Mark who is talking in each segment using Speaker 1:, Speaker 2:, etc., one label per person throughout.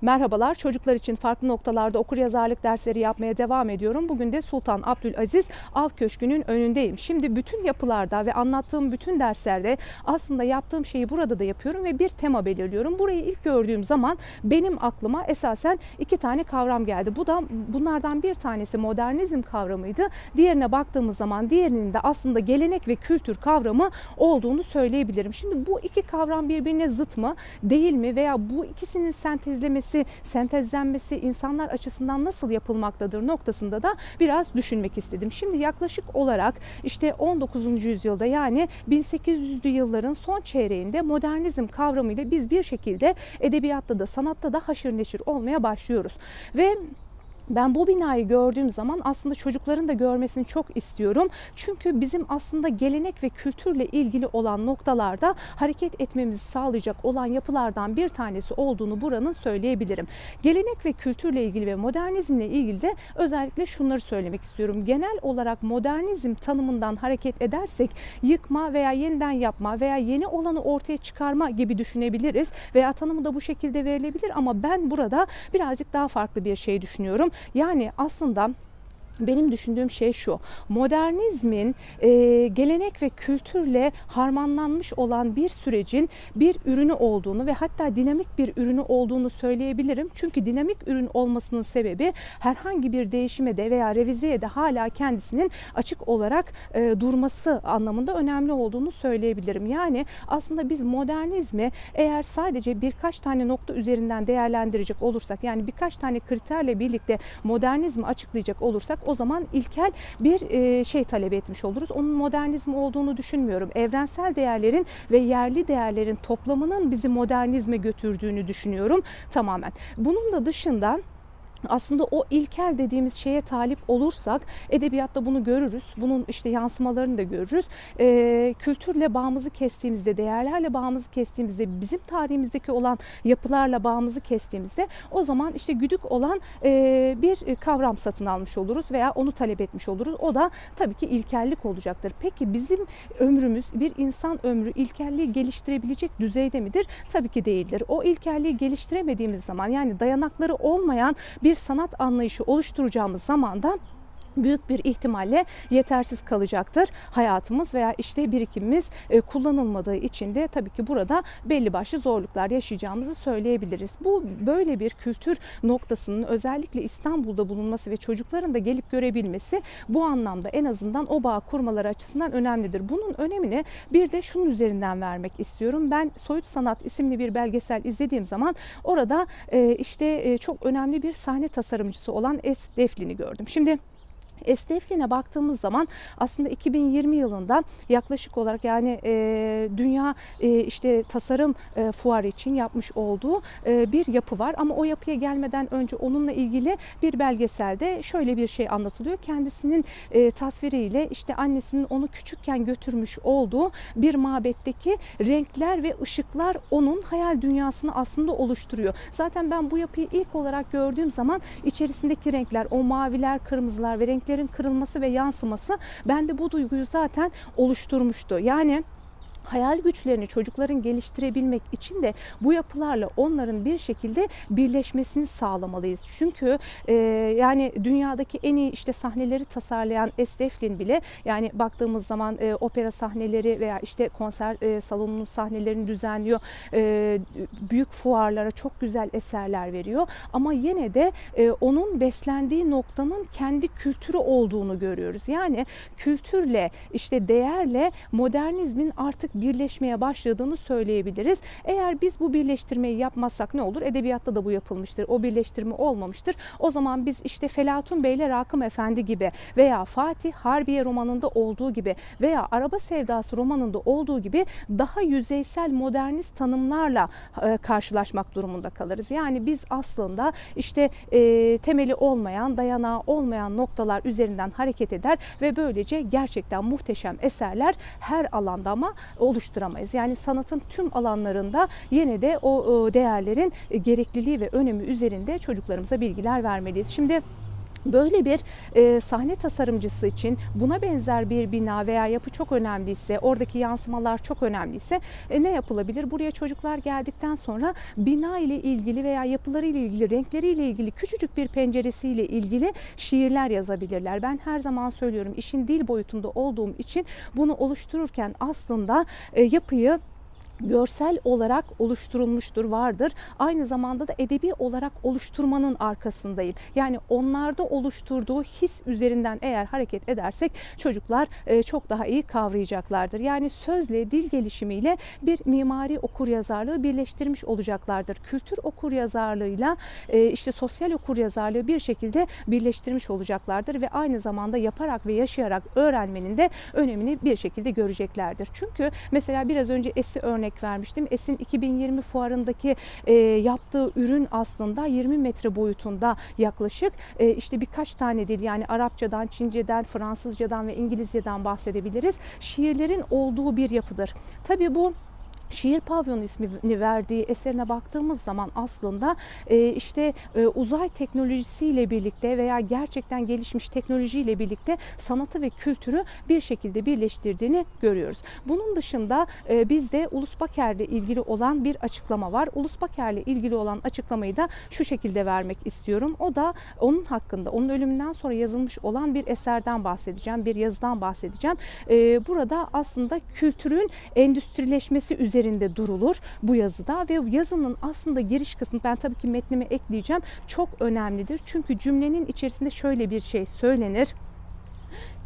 Speaker 1: Merhabalar, çocuklar için farklı noktalarda okur yazarlık dersleri yapmaya devam ediyorum. Bugün de Sultan Abdülaziz Av Köşkü'nün önündeyim. Şimdi bütün yapılarda ve anlattığım bütün derslerde aslında yaptığım şeyi burada da yapıyorum ve bir tema belirliyorum. Burayı ilk gördüğüm zaman benim aklıma esasen iki tane kavram geldi. Bu da bunlardan bir tanesi modernizm kavramıydı. Diğerine baktığımız zaman diğerinin de aslında gelenek ve kültür kavramı olduğunu söyleyebilirim. Şimdi bu iki kavram birbirine zıt mı, değil mi veya bu ikisinin sentezlemesi sentezlenmesi insanlar açısından nasıl yapılmaktadır noktasında da biraz düşünmek istedim. Şimdi yaklaşık olarak işte 19. yüzyılda yani 1800'lü yılların son çeyreğinde modernizm kavramıyla biz bir şekilde edebiyatta da sanatta da haşır neşir olmaya başlıyoruz. Ve ben bu binayı gördüğüm zaman aslında çocukların da görmesini çok istiyorum. Çünkü bizim aslında gelenek ve kültürle ilgili olan noktalarda hareket etmemizi sağlayacak olan yapılardan bir tanesi olduğunu buranın söyleyebilirim. Gelenek ve kültürle ilgili ve modernizmle ilgili de özellikle şunları söylemek istiyorum. Genel olarak modernizm tanımından hareket edersek yıkma veya yeniden yapma veya yeni olanı ortaya çıkarma gibi düşünebiliriz veya tanımı da bu şekilde verilebilir ama ben burada birazcık daha farklı bir şey düşünüyorum. Yani aslında benim düşündüğüm şey şu. Modernizmin e, gelenek ve kültürle harmanlanmış olan bir sürecin bir ürünü olduğunu ve hatta dinamik bir ürünü olduğunu söyleyebilirim. Çünkü dinamik ürün olmasının sebebi herhangi bir değişime de veya revizeye de hala kendisinin açık olarak e, durması anlamında önemli olduğunu söyleyebilirim. Yani aslında biz modernizmi eğer sadece birkaç tane nokta üzerinden değerlendirecek olursak yani birkaç tane kriterle birlikte modernizmi açıklayacak olursak o zaman ilkel bir e, şey talep etmiş oluruz. Onun modernizm olduğunu düşünmüyorum. Evrensel değerlerin ve yerli değerlerin toplamının bizi modernizme götürdüğünü düşünüyorum tamamen. Bunun da dışında aslında o ilkel dediğimiz şeye talip olursak edebiyatta bunu görürüz. Bunun işte yansımalarını da görürüz. Ee, kültürle bağımızı kestiğimizde, değerlerle bağımızı kestiğimizde, bizim tarihimizdeki olan yapılarla bağımızı kestiğimizde o zaman işte güdük olan e, bir kavram satın almış oluruz veya onu talep etmiş oluruz. O da tabii ki ilkellik olacaktır. Peki bizim ömrümüz bir insan ömrü ilkelliği geliştirebilecek düzeyde midir? Tabii ki değildir. O ilkelliği geliştiremediğimiz zaman yani dayanakları olmayan bir sanat anlayışı oluşturacağımız zaman da büyük bir ihtimalle yetersiz kalacaktır hayatımız veya işte birikimimiz e, kullanılmadığı için de tabii ki burada belli başlı zorluklar yaşayacağımızı söyleyebiliriz. Bu böyle bir kültür noktasının özellikle İstanbul'da bulunması ve çocukların da gelip görebilmesi bu anlamda en azından o bağ kurmaları açısından önemlidir. Bunun önemini bir de şunun üzerinden vermek istiyorum. Ben Soyut Sanat isimli bir belgesel izlediğim zaman orada e, işte çok önemli bir sahne tasarımcısı olan Es Deflin'i gördüm. Şimdi Esnefliğine baktığımız zaman aslında 2020 yılında yaklaşık olarak yani e, dünya e, işte tasarım e, fuarı için yapmış olduğu e, bir yapı var ama o yapıya gelmeden önce onunla ilgili bir belgeselde şöyle bir şey anlatılıyor. Kendisinin e, tasviriyle işte annesinin onu küçükken götürmüş olduğu bir mabetteki renkler ve ışıklar onun hayal dünyasını aslında oluşturuyor. Zaten ben bu yapıyı ilk olarak gördüğüm zaman içerisindeki renkler, o maviler, kırmızılar ve renklerin kırılması ve yansıması bende bu duyguyu zaten oluşturmuştu. Yani hayal güçlerini çocukların geliştirebilmek için de bu yapılarla onların bir şekilde birleşmesini sağlamalıyız. Çünkü e, yani dünyadaki en iyi işte sahneleri tasarlayan Esteflin bile yani baktığımız zaman e, opera sahneleri veya işte konser e, salonunun sahnelerini düzenliyor. E, büyük fuarlara çok güzel eserler veriyor. Ama yine de e, onun beslendiği noktanın kendi kültürü olduğunu görüyoruz. Yani kültürle işte değerle modernizmin artık birleşmeye başladığını söyleyebiliriz. Eğer biz bu birleştirmeyi yapmazsak ne olur? Edebiyatta da bu yapılmıştır. O birleştirme olmamıştır. O zaman biz işte Felatun Bey ile Rakım Efendi gibi veya Fatih Harbiye romanında olduğu gibi veya Araba Sevdası romanında olduğu gibi daha yüzeysel modernist tanımlarla e, karşılaşmak durumunda kalırız. Yani biz aslında işte e, temeli olmayan, dayanağı olmayan noktalar üzerinden hareket eder ve böylece gerçekten muhteşem eserler her alanda ama oluşturamayız. Yani sanatın tüm alanlarında yine de o değerlerin gerekliliği ve önemi üzerinde çocuklarımıza bilgiler vermeliyiz. Şimdi Böyle bir e, sahne tasarımcısı için buna benzer bir bina veya yapı çok önemliyse, oradaki yansımalar çok önemliyse e, ne yapılabilir? Buraya çocuklar geldikten sonra bina ile ilgili veya yapıları ile ilgili, renkleri ile ilgili küçücük bir penceresiyle ilgili şiirler yazabilirler. Ben her zaman söylüyorum işin dil boyutunda olduğum için bunu oluştururken aslında e, yapıyı görsel olarak oluşturulmuştur, vardır. Aynı zamanda da edebi olarak oluşturmanın arkasındayım. Yani onlarda oluşturduğu his üzerinden eğer hareket edersek çocuklar e, çok daha iyi kavrayacaklardır. Yani sözle, dil gelişimiyle bir mimari okuryazarlığı birleştirmiş olacaklardır. Kültür okuryazarlığıyla e, işte sosyal okuryazarlığı bir şekilde birleştirmiş olacaklardır ve aynı zamanda yaparak ve yaşayarak öğrenmenin de önemini bir şekilde göreceklerdir. Çünkü mesela biraz önce esi örnek vermiştim. Esin 2020 fuarındaki e, yaptığı ürün aslında 20 metre boyutunda yaklaşık e, işte birkaç tane dil yani Arapçadan, Çince'den, Fransızcadan ve İngilizce'den bahsedebiliriz. Şiirlerin olduğu bir yapıdır. Tabii bu Şiir Pavyonu ismini verdiği eserine baktığımız zaman aslında e, işte e, uzay teknolojisiyle birlikte veya gerçekten gelişmiş teknolojiyle birlikte sanatı ve kültürü bir şekilde birleştirdiğini görüyoruz. Bunun dışında e, bizde Ulus Baker'le ilgili olan bir açıklama var. Ulus Baker'le ilgili olan açıklamayı da şu şekilde vermek istiyorum. O da onun hakkında, onun ölümünden sonra yazılmış olan bir eserden bahsedeceğim, bir yazıdan bahsedeceğim. Burada aslında kültürün endüstrileşmesi üzerine üzerinde durulur bu yazıda ve yazının aslında giriş kısmı ben tabii ki metnime ekleyeceğim çok önemlidir. Çünkü cümlenin içerisinde şöyle bir şey söylenir.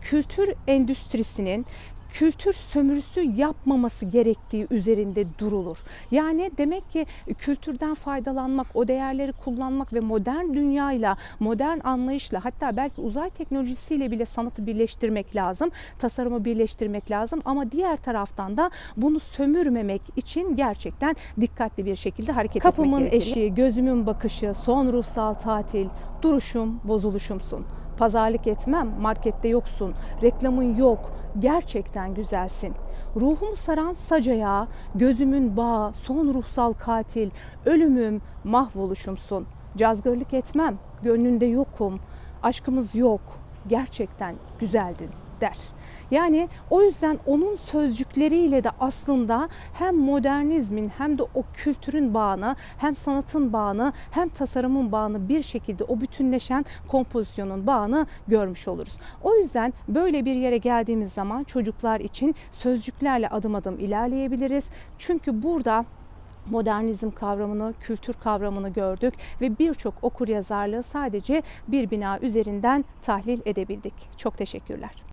Speaker 1: Kültür endüstrisinin kültür sömürüsü yapmaması gerektiği üzerinde durulur. Yani demek ki kültürden faydalanmak, o değerleri kullanmak ve modern dünyayla, modern anlayışla hatta belki uzay teknolojisiyle bile sanatı birleştirmek lazım, tasarımı birleştirmek lazım ama diğer taraftan da bunu sömürmemek için gerçekten dikkatli bir şekilde hareket Kapımın etmek gerekir. eşiği, gözümün bakışı, son ruhsal tatil, duruşum, bozuluşumsun. Pazarlık etmem, markette yoksun, reklamın yok, gerçekten güzelsin. Ruhumu saran sacaya, gözümün bağı, son ruhsal katil, ölümüm, mahvoluşumsun. Cazgırlık etmem, gönlünde yokum, aşkımız yok, gerçekten güzeldin der. Yani o yüzden onun sözcükleriyle de aslında hem modernizmin hem de o kültürün bağını hem sanatın bağını hem tasarımın bağını bir şekilde o bütünleşen kompozisyonun bağını görmüş oluruz. O yüzden böyle bir yere geldiğimiz zaman çocuklar için sözcüklerle adım adım ilerleyebiliriz. Çünkü burada modernizm kavramını, kültür kavramını gördük ve birçok okur yazarlığı sadece bir bina üzerinden tahlil edebildik. Çok teşekkürler.